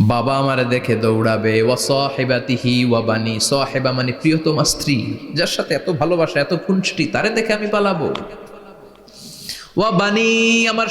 বাবা আমারে দেখে দৌড়াবে। ওয়া সাহেবাতিহি ওয়া বানি সহেবা মানে প্রিয়তমা স্ত্রী, যার সাথে এত ভালোবাসা, এত খুনষ্টি তারে দেখে আমি পালাবো। ওয়া আমার